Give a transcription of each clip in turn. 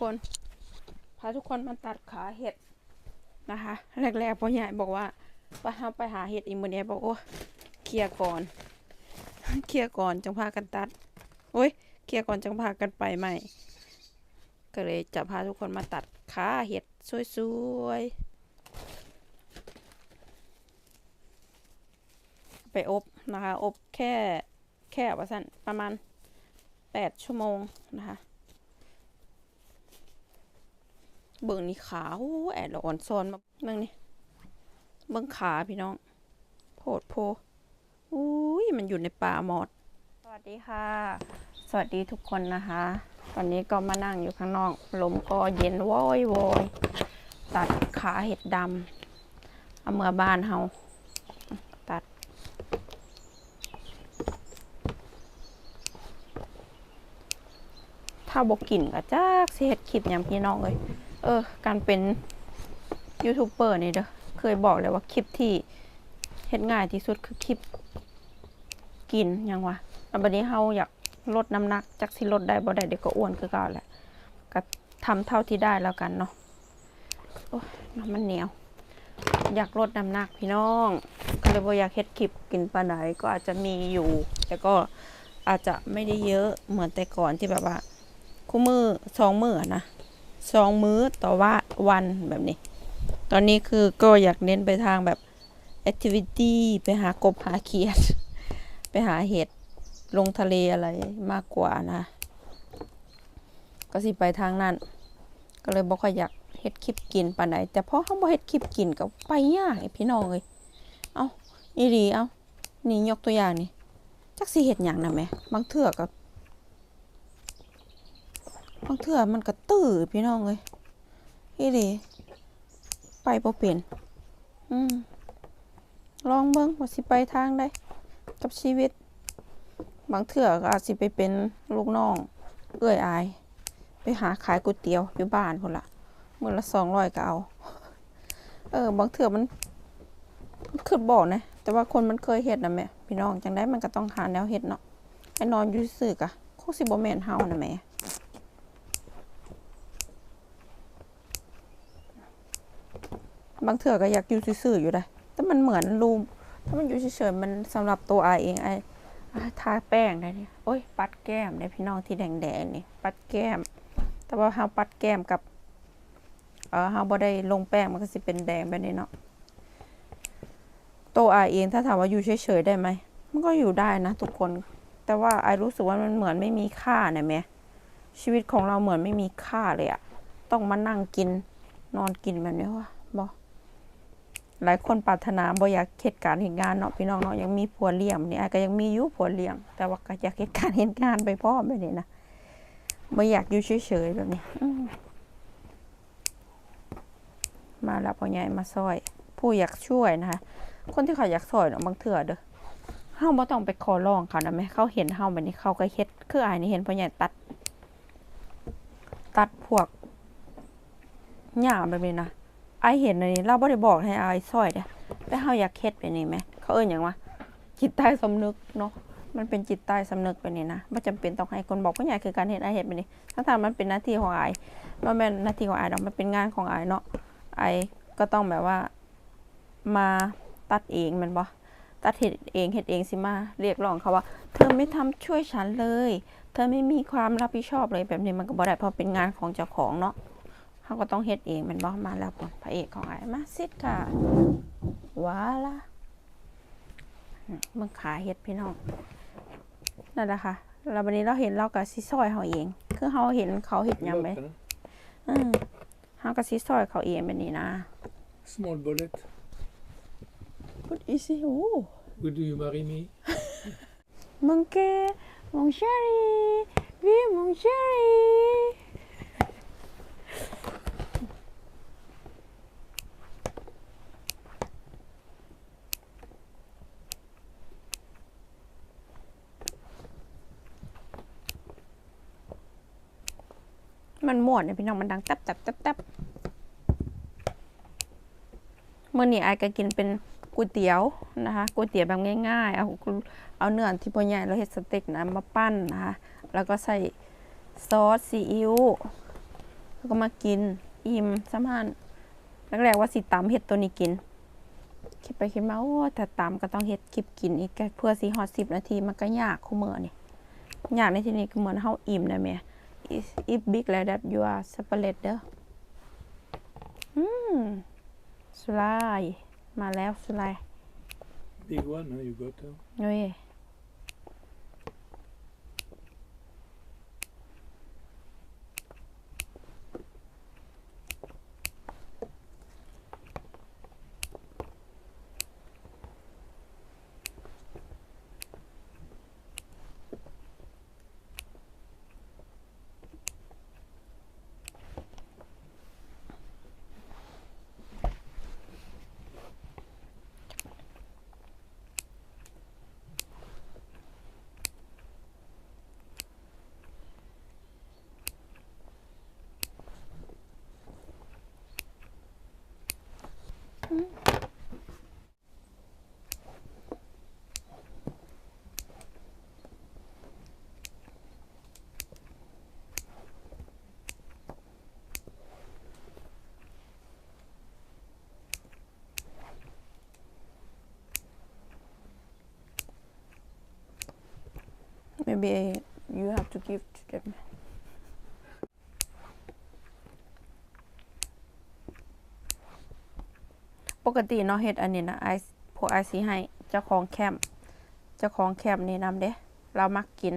คนพาทุกคนมาตัดขาเห็ดนะคะแรกๆพ่อใหญ่บอกว่าไปหาไปหาเห็ดอีกมื้อนี้บอกโอ้เคลียร์ก่อนเคลียร์ก่อนจังพากันตัดโอ้ยเคลียร์ก่อนจังพากันไปใหม่ ก็เลยจะพาทุกคนมาตัดขาเห็ดสวยๆไปอบนะคะ อบแค่แค่ว่าสั้นประมาณแปดชั่วโมงนะคะ เบิ่งนี่ขาโอ้แอดละอ่อนซอนมาเบิ่งนี่เบิ่งขาพี่น้องโพดโพอุ้ยมันอยู่ในป่าหมด สวัสดีค่ะ สวัสดีทุกคนนะคะ ตอนนี้ก็มานั่งอยู่ข้างนอก ลมก็เย็นว้อยโวยตัดขาเห็ดดำเอาเมื่อบ้านเฮาตัด ถ้าบอกกินก็จักสิเฮ็ดคลิปหยังพี่น้องเอ้ย เออ การเป็นยูทูบเบอร์นี่เด้อเคยบอกเลยว่าคลิปที่เฮ็ดง่ายที่สุดคือคลิปกินยังวะแล้วบัดนี้เฮาอยากลดน้ำหนักจักสิลดได้บ่ได้เดี๋ยวก็อ้วนคือเก่าแหละก็ทำเท่าที่ได้แล้วกันเนาะโอ้ยน้ำมันเหนียว อยากลดน้ำหนักพี่น้อง ก็เลยบ่อยากเฮ็ดคลิปกินปานใดก็อาจจะมีอยู่ แต่ก็อาจจะไม่ได้เยอะเหมือนแต่ก่อนที่แบบว่า คู่มือสองมือนะ สองมื้อต่อว่าวันแบบนี้ ตอนนี้คือก็อยากเน้นไปทางแบบ activity ไปหากบหาเขียด ไปหาเห็ดลงทะเลอะไรมากกว่านะ ก็สิไปทางนั้น ก็เลยบอกว่าอยากเฮ็ดคลิปกินปานใดแต่พอเขาบ่เฮ็ดคลิปกินก็ไปยากพี่น้องเอ้ยเอาอีหลีเอานี่ยกตัวอย่างนี่จักสิเฮ็ดหยังนะแหม่บางเทื่อก็ บางเทื่อมันก็ตื้อพี่น้องเลยพี่ดีไปบ่เป็นอืมลองเบิ่งว่าสิไปทางใดกับชีวิต บางเทื่อก็อาจสิไปเป็นลูกน้อง เอื้อยอาย ไปหาขายก๋วยเตี๋ยวอยู่บ้านพุ่นละเมื้อละสองร้อยก็เอา เออ บางเทื่อมันมันคือบอกนะ แต่ว่าคนมันเคยเฮ็ดนะแม่พี่น้องจังได้มันก็ต้องหาแนวเฮ็ดเนาะไอ้นอนอยู่ซื่อกะคงสิบ่แม่นเฮานะแม่ บางเถื่อก็อยากอยู่ซื่อๆอยู่ได้แต่มันเหมือนรูมถ้ามันอยู่เฉยๆมันสำหรับตัวไอเองไอทาแป้งได้เนี่ยโอ้ย ปัดแก้มเนี่ยพี่น้องที่แดงๆนี่ ปัดแก้ม แต่ว่าเฮาปัดแก้มกับเออเฮาบ่ได้ลงแป้งมันก็สิเป็นแดงแบบนี้เนาะตัวไอเองถ้าถามว่าอยู่เฉยๆได้ไหมมันก็อยู่ได้นะทุกคน แต่ว่าไอรู้สึกว่ามันเหมือนไม่มีค่าเนี่ยแม่ชีวิตของเราเหมือนไม่มีค่าเลยอะต้องมานั่งกินนอนกินแบบนี้วะบอ หลายคนปรารถนาบ่อยากเฮ็ดการณ์เฮ็ดงานเนาะพี่น้องเนาะยังมีผัวเลี้ยงนี่ก็ยังมีอยู่ผัวเลี้ยง แต่ว่าก็อยากเฮ็ดการณ์เฮ็ดงานไปพร้อมแบบนี้นะบ่อยากอยู่เฉยๆแบบนี้มาแล้วพ่อใหญ่มาซอย ผู้อยากช่วยนะคะคนที่เขาอยากซอยเนาะบางเทื่อเด้อเฮาบ่ต้องไปขอร้องเขานะแม่เขาเห็นเฮาแบบนี้เขาก็เฮ็ดคืออายนี่เห็นพ่อใหญ่ตัด ตัดพวกหญ้าแบบนี้นะ ไอเห็นอันนี้เราบ่ได้บอกให้อายซอยเด้แต่เฮาอยากเฮ็ดไปนี่แหม เขาเอิ้นหยังวะจิตใต้สำนึกเนาะมันเป็นจิตใต้สำนึกไปนี่นะบ่จำเป็นต้องให้คนบอกผู้ใหญ่คือการเฮ็ดอเฮ็ดไปนี่ทั้งทางมันเป็นหน้าที่ของอายบ่แม่นหน้าที่ของอายดอกมันเป็นงานของอายเนาะอายก็ต้องแบบว่ามาตัดเองมันบ่ตัดเฮ็ดเองเฮ็ดเองสิมาเรียกร้องเขาว่า เธอไม่ทำช่วยฉันเลย เธอไม่มีความรับผิดชอบเลยแบบนี้มันก็บ่ได้เพราะเป็นงานของเจ้าของเนาะ เขาก็ต้องเฮ็ดเองแมันบอกมาแล้วก่อนพระเอกของไอ้ายมาสิค่ะว้าละอืมมึงขาเฮ็ดพี่น้องนั่นแหละค่ะแล้ววันนี้เราเห็นเรากับซิซอยเขาเอง คือเขาเห็นเขาเห็ดหยังไป Lotte, อืมเขากับซิซอยเขาเองแบบนี้นะ Small bullet. What is it โอ้ Would you marry me? มึงเกมึงเชอรี่วิมึงเชอรี่ มันม่วนเนี่ยพี่น้องมันดังตับตับตับตับเมื่อนี้ไอายก็กินเป็นก๋วยเตี๋ยวนะคะก๋วยเตี๋ยวแบบง่าย ๆ เอาเอาเนื้อที่พ่อใหญ่เราเฮ็ดสเต็กนะมาปั้นนะคะแล้วก็ใส่ซอสซีอิ๊วแล้วก็มากินอิ่มสัมพันแรกๆว่าสิตำเห็ดตัวนี้กิน คิดไปคิดมาโอ้แต่ตำก็ต้องเห็ดคลิปกินอีกเพื่อสีฮอตสิบนาทีมันก็ยากคู่มือนี่ยากในที่นี้ก็เหมือนเฮาอิ่มนะแม่ It's if big like that you are separate เด้ออืมสไลด์มาแล้วสไลด์ Big one, huh? You got her. เฮ้ Maybe you have to give to them ปกติเนาะเฮ็ดอันนี้นะไอพวกไอซีให้เจ้าของแคมเจ้าของแคมนี่นำเด้เรามักกิน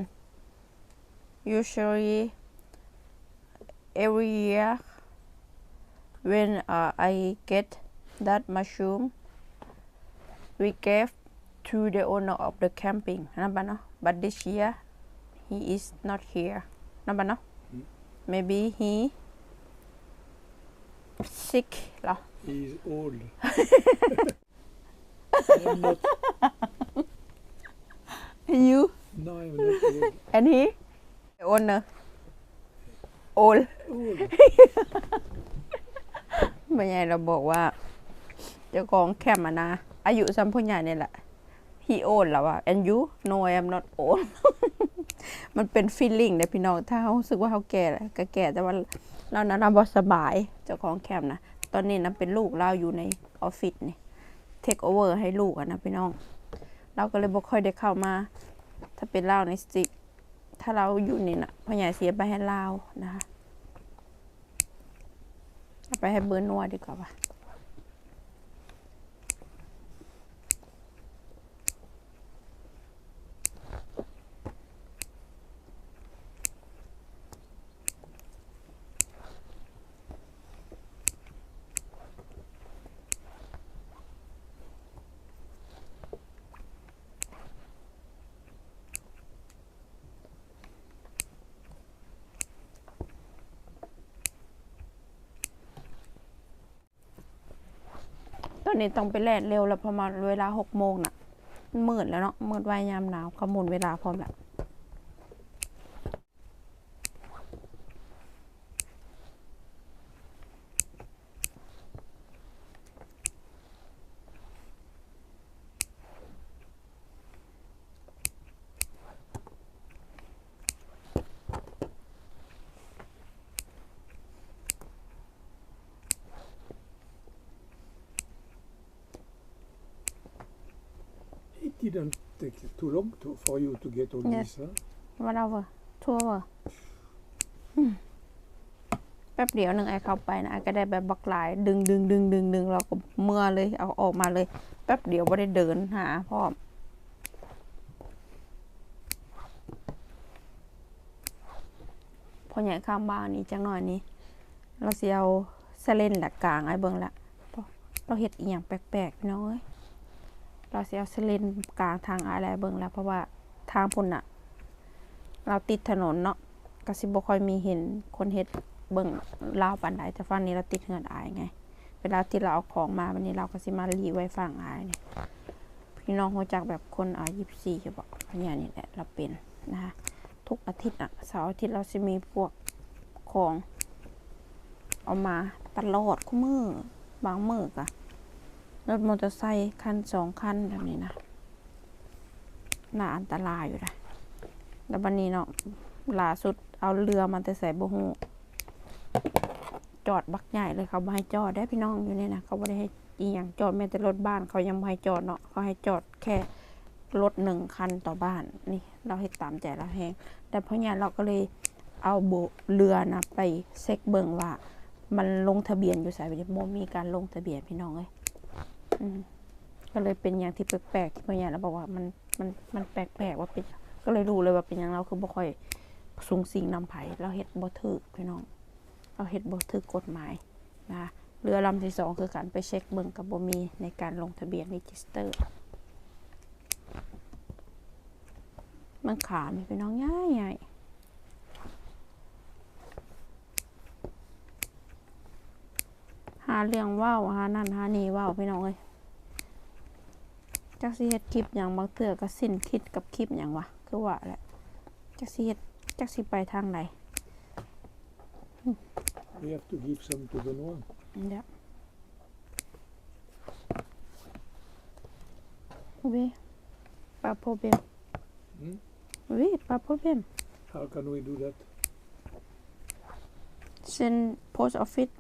usually every year when uh, I get that mushroom we gave to the owner of the camping นั่นปะเนาะ but this year he is not here นั่นปะเนาะ maybe he sick เหรอ He's old. I'm not. you No, I'm not old. and he the owner old Old. ไม่ใหญ่เราบอกว่า เจ้าของแคมป์อะนะ อายุซ้ำผู้ใหญ่เนี่ยแหละ he old แล้วอะ and you no I am not old มันเป็น feeling เนี่ยพี่น้องถ้าเขาสึกว่าเขาแก่แก็แก่แต่ว่าเรานั้นเราบสบายเจ้าของแคมป์นะ ตอนนี้นะเป็นลูกเราอยู่ในออฟฟิศนี่ take over ให้ลูกอะนะพี่น้อง เราก็เลยบ่ค่อยได้เข้ามา ถ้าเป็นเล่าในสติถ้าเราอยู่นี่นะพ่อใหญ่เสียไปให้เล่านะคะไปให้เบอร์นัวดีกว่า นนี้ต้องไปแล่นเร็วแล้วประมาณเวลาหกโมงน่ะมันมืดแล้วเนาะมืดวายยามหนาวขาหมุนเวลาพร้อมแล้ว didn't take too long to, for you to get all Yes. this, huh? ว่าเราเวอร์ทัวร์เวอร์อืมแป๊บเดียวหนึ่งไอเข้าไปนะไอก็ได้แบบบักหลาย ดึงดึงดึงดึงดึงเราก็เมื่อเลย เอาออกมาเลย แป๊บเดียวไม่ได้เดินหาพร้อมพอใหญ่ข้ามบ้านนี้จังหน่อยนี้ เราเสียเอาเสเลนแหละกลางไอ้เบิ่งละเพราะเราเห็ดอีหยังแปลกๆพี่น้องเอ้ย เราเสียเอาเลนกลางทางอะไรเบิ่งแล้ว เพราะว่าทางพุ่นอะเราติดถนนเนาะก็สิบ่ค่อยมีเห็นคนเฮ็ดเบิ่งลาวปานใดแต่ฝั่งนี้เราติดเฮือนอายไง เวลาที่เราเอาของมาวันนี้เราก็สิมารีไว้ฝั่งอายนี่พี่น้องรู้จักแบบคนอายุ24ก็บอกเนี่ยนี่แหละเราเป็นนะคะทุกอาทิตย์อะเสาร์อาทิตย์เราสิมีพวกของ เอามาตลอดคุมือบางมือกะ รถมอเตอร์ไซค์คันสองคันแบบนี้นะ น่าอันตรายอยู่นะแล้ววันนี้เนาะล่าสุดเอาเรือมาแต่ใส่บ่ฮู้จอดบักใหญ่เลยเขาบ่ให้จอดได้พี่น้องอยู่นี่นะเขาบ่ได้ให้อีหยังจอดแม้แต่รถบ้านเขายังบ่ให้จอดเนาะเขาให้จอดแค่รถหนึ่งคันต่อบ้านนี่ เราให้ตามใจเราแฮงแต่เพราะเนี่ยเราก็เลยเอาโบเรือนะไปเช็คเบิงว่า มันลงทะเบียนอยู่สบ่ได้บ่มีการลงทะเบียนพี่น้องเอ้ย อืมก็เลยเป็นอย่างที่แปลกๆที่พ่อใหญ่เราบอกว่ามันมันมันแปลกๆว่าเป็นก็เลยรู้เลยว่าเป็นอย่างเราคือบ่ค่อยสูงสิงนำไผ่เราเฮ็ดบ่ถูกพี่น้อง เราเฮ็ดบ่ถูกกฎหมายนะเรือลำที่สองคือการไปเช็คเบิ่งกับบ่มีในการลงทะเบียนรีจิสเตอร์มันขามีพี่น้องง่ายใหญ่หาเรื่องว้าวหานั่นหานี่ว้าวพี่น้องเอ้ย จักสิเฮ็ดคลิปหยังบางเทื่อก็สิ้นคิดกับคลิปหยังวะคือว่าแหละจักสิเฮ็ดจักสิไปทางไหน We have to give some to Benoit. Ja. Oui, pas problème. Hmm? Oui, pas problème. How can we do that? Send post office.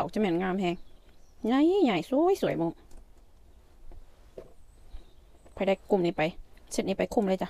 ดอกจะเหม็นงามแฮงใหญ่ใหญ่สวยสวยมุงไปได้กลุ่มนี้ไปเสร็จนี้ไปคุมเลยจ้ะ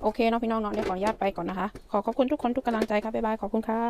โอเคเนาะพี่น้องเนาะเดี๋ยวขออนุญาตไปก่อนนะคะ ขอขอบคุณทุกคนทุกกำลังใจค่ะบ๊ายบายขอบคุณค่ะ